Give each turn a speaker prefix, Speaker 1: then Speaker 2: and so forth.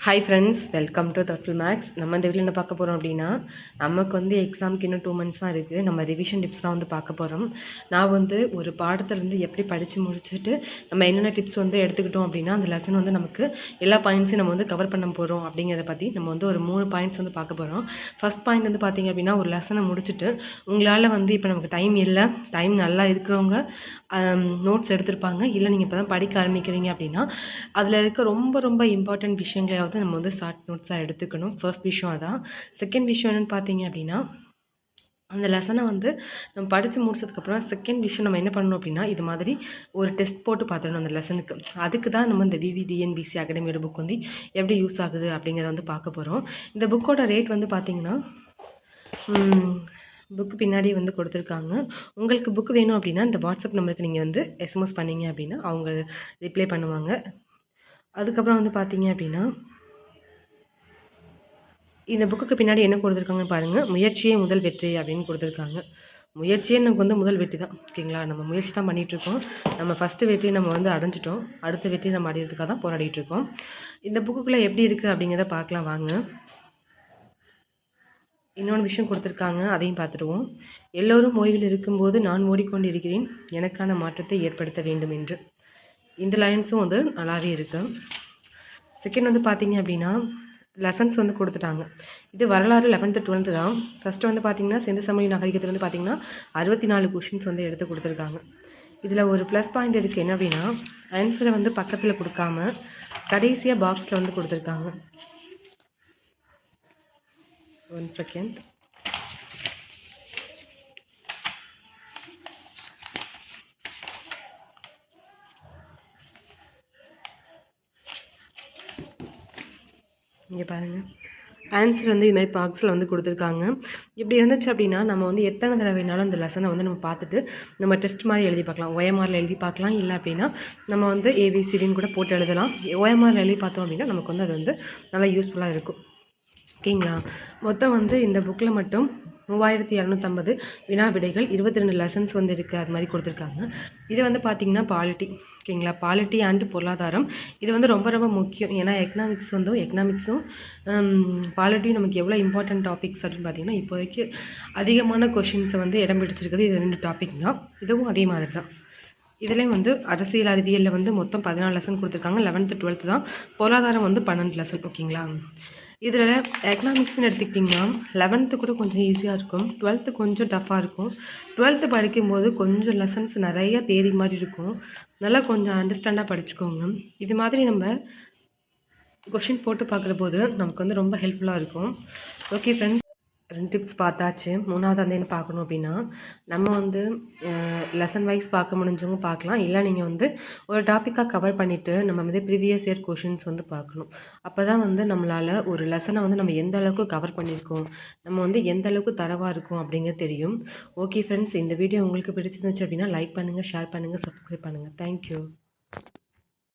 Speaker 1: Hi friends welcome to தர்ஃபில் மேக்ஸ் நம்ம இந்த வீட்டில் என்ன பார்க்க போகிறோம் அப்படின்னா நமக்கு வந்து எக்ஸாமுக்கு இன்னும் டூ மந்த்ஸ் தான் இருக்குது நம்ம ரிவிஷன் டிப்ஸ் தான் வந்து பார்க்க போகிறோம் நான் வந்து ஒரு பாடத்திலேருந்து எப்படி படித்து முடிச்சுட்டு நம்ம என்னென்ன டிப்ஸ் வந்து எடுத்துக்கிட்டோம் அப்படின்னா அந்த லெசன் வந்து நமக்கு எல்லா பாயிண்ட்ஸையும் நம்ம வந்து கவர் பண்ண போகிறோம் அப்படிங்கிறத பற்றி நம்ம வந்து ஒரு மூணு பாயிண்ட்ஸ் வந்து பார்க்க போகிறோம் ஃபஸ்ட் பாயிண்ட் வந்து பார்த்திங்க அப்படின்னா ஒரு லெசனை முடிச்சுட்டு உங்களால் வந்து இப்போ நமக்கு டைம் இல்லை டைம் நல்லா இருக்கிறவங்க நோட்ஸ் எடுத்திருப்பாங்க. இல்லை நீங்கள் இப்போ தான் படிக்க ஆரம்பிக்கிறீங்க அப்படின்னா அதில் இருக்க ரொம்ப ரொம்ப இம்பார்ட்டண்ட் விஷயங்களையாவது நம்ம வந்து ஷார்ட் நோட்ஸாக எடுத்துக்கணும். ஃபர்ஸ்ட் விஷயம் அதான். செகண்ட் விஷயம் என்னென்னு பார்த்தீங்க அப்படின்னா அந்த லெசனை வந்து நம்ம படித்து முடிச்சதுக்கப்புறம் செகண்ட் விஷயம் நம்ம என்ன பண்ணணும் அப்படின்னா இது மாதிரி ஒரு டெஸ்ட் போட்டு பார்த்துடணும் அந்த லெசனுக்கு அதுக்கு தான் நம்ம இந்த விவிடிஎன்பிசி அகாடமியோட புக் வந்து எப்படி யூஸ் ஆகுது அப்படிங்கிறத வந்து பார்க்க போகிறோம் இந்த புக்கோட ரேட் வந்து பார்த்திங்கன்னா புக்கு பின்னாடி வந்து கொடுத்துருக்காங்க. உங்களுக்கு புக் வேணும் அப்படின்னா இந்த வாட்ஸ்அப் நம்பருக்கு நீங்கள் வந்து எஸ்எம்எஸ் பண்ணிங்க அப்படின்னா அவங்க ரிப்ளை பண்ணுவாங்க. அதுக்கப்புறம் வந்து பார்த்தீங்க அப்படின்னா இந்த புக்குக்கு பின்னாடி என்ன கொடுத்துருக்காங்கன்னு பாருங்கள் முயற்சியே முதல் வெற்றி அப்படின்னு கொடுத்துருக்காங்க. முயற்சியே நமக்கு வந்து முதல் வெற்றி தான். ஓகேங்களா? நம்ம முயற்சி தான் பண்ணிகிட்ருக்கோம் நம்ம ஃபஸ்ட்டு வெற்றி நம்ம வந்து அடைஞ்சிட்டோம். அடுத்த வெற்றி நம்ம அடையிறதுக்காக தான் போராடிட்டுருக்கோம் இந்த புக்குக்குள்ளே எப்படி இருக்குது அப்படிங்கிறத பார்க்கலாம் வாங்க. இன்னொன்று விஷயம் கொடுத்துருக்காங்க. அதையும் பார்த்துடுவோம். எல்லோரும் ஓய்வில் இருக்கும்போது நான் ஓடிக்கொண்டு இருக்கிறேன் எனக்கான மாற்றத்தை ஏற்படுத்த வேண்டும் என்று. இந்த லைன்ஸும் வந்து நல்லாவே இருக்குது செகண்ட் வந்து பார்த்தீங்க அப்படின்னா லெசன்ஸ் வந்து கொடுத்துட்டாங்க. இது வரலாறு லெவன்த்து டுவெல்த்து தான். ஃபஸ்ட்டு வந்து பார்த்திங்கன்னா செந்த நாகரிகத்தில் வந்து பார்த்திங்கன்னா அறுபத்தி நாலு கொஷின்ஸ் வந்து எடுத்து கொடுத்துருக்காங்க. இதில் ஒரு ப்ளஸ் பாயிண்ட் இருக்குது என்ன அப்படின்னா ஆன்சரை வந்து பக்கத்தில் கொடுக்காம கடைசியாக பாக்ஸில் வந்து கொடுத்துருக்காங்க. ஒன் செகண்ட் இங்கே பாருங்கள் ஆன்சர் வந்து இதுமாதிரி பாக்ஸில் வந்து கொடுத்துருக்காங்க. இப்படி இருந்துச்சு அப்படின்னா நம்ம வந்து எத்தனை தடவை வேணாலும் அந்த லெசனை வந்து நம்ம பார்த்துட்டு நம்ம டெஸ்ட் மாதிரி எழுதி பார்க்கலாம். ஓஎம்ஆரில் எழுதி பார்க்கலாம். இல்லை அப்படின்னா நம்ம வந்து ஏபிசிடின்னு கூட போட்டு எழுதலாம். ஓஎம்ஆரில் எழுதி பார்த்தோம் அப்படின்னா நமக்கு வந்து அது வந்து நல்லா யூஸ்ஃபுல்லாக இருக்கும். ஓகேங்களா? மொத்தம் வந்து இந்த புக்கில் மட்டும் மூவாயிரத்தி இரநூத்தம்பது வினா விடைகள் இருபத்தி ரெண்டு லெசன்ஸ் வந்து இருக்குது அது மாதிரி கொடுத்துருக்காங்க. இது வந்து பார்த்திங்கன்னா பாலிட்டி ஓகேங்களா? பாலிட்டி அண்டு பொருளாதாரம். இது வந்து ரொம்ப ரொம்ப முக்கியம். ஏன்னா எக்கனாமிக்ஸ் வந்து எக்கனாமிக்ஸும் பாலிட்டியும் நமக்கு எவ்வளோ இம்பார்ட்டன்ட் டாபிக்ஸ் அப்படின்னு பார்த்திங்கன்னா இப்போதைக்கு அதிகமான கொஷின்ஸை வந்து இடம் பிடிச்சிருக்குது. இது ரெண்டு டாபிக் தான். இதுவும் அதே மாதிரி தான். இதுலேயும் வந்து அரசியல் அறிவியலில் வந்து மொத்தம் பதினாலு லெசன் கொடுத்துருக்காங்க. லெவன்த்து டுவெல்த்து தான். பொருளாதாரம் வந்து பன்னெண்டு லெசன் ஓகேங்களா? இதில் எக்கனாமிக்ஸ்னு எடுத்துக்கிட்டிங்கன்னா லெவன்த்து கூட கொஞ்சம் ஈஸியாக இருக்கும். டுவெல்த்து கொஞ்சம் டஃப்பாக இருக்கும். டுவெல்த்து படிக்கும்போது கொஞ்சம் லெசன்ஸ் நிறைய தேதி மாதிரி இருக்கும். நல்லா கொஞ்சம் அண்டர்ஸ்டாண்டாக படிச்சுக்கோங்க. இது மாதிரி நம்ம கொஷின் போட்டு பார்க்குற போது நமக்கு வந்து ரொம்ப ஹெல்ப்ஃபுல்லாக இருக்கும். ஓகே ஃப்ரெண்ட்ஸ் ரெண்டு டிப்ஸ் பார்த்தாச்சு. மூணாவது வந்து என்ன பார்க்கணும் அப்படின்னா நம்ம வந்து லெசன் வைஸ் பார்க்க முடிஞ்சவங்க பார்க்கலாம். இல்லை நீங்கள் வந்து ஒரு டாப்பிக்காக கவர் பண்ணிவிட்டு நம்ம வந்து ப்ரீவியஸ் இயர் கொஷின்ஸ் வந்து பார்க்கணும். அப்போ தான் வந்து நம்மளால் ஒரு லெசனை வந்து நம்ம எந்த அளவுக்கு கவர் பண்ணியிருக்கோம் நம்ம வந்து எந்த அளவுக்கு தரவாக இருக்கும் அப்படிங்கிறது தெரியும். ஓகே ஃப்ரெண்ட்ஸ் இந்த வீடியோ உங்களுக்கு பிடிச்சிருந்துச்சு அப்படின்னா லைக் பண்ணுங்கள் ஷேர் பண்ணுங்கள் சப்ஸ்கிரைப் பண்ணுங்கள் தேங்க்யூ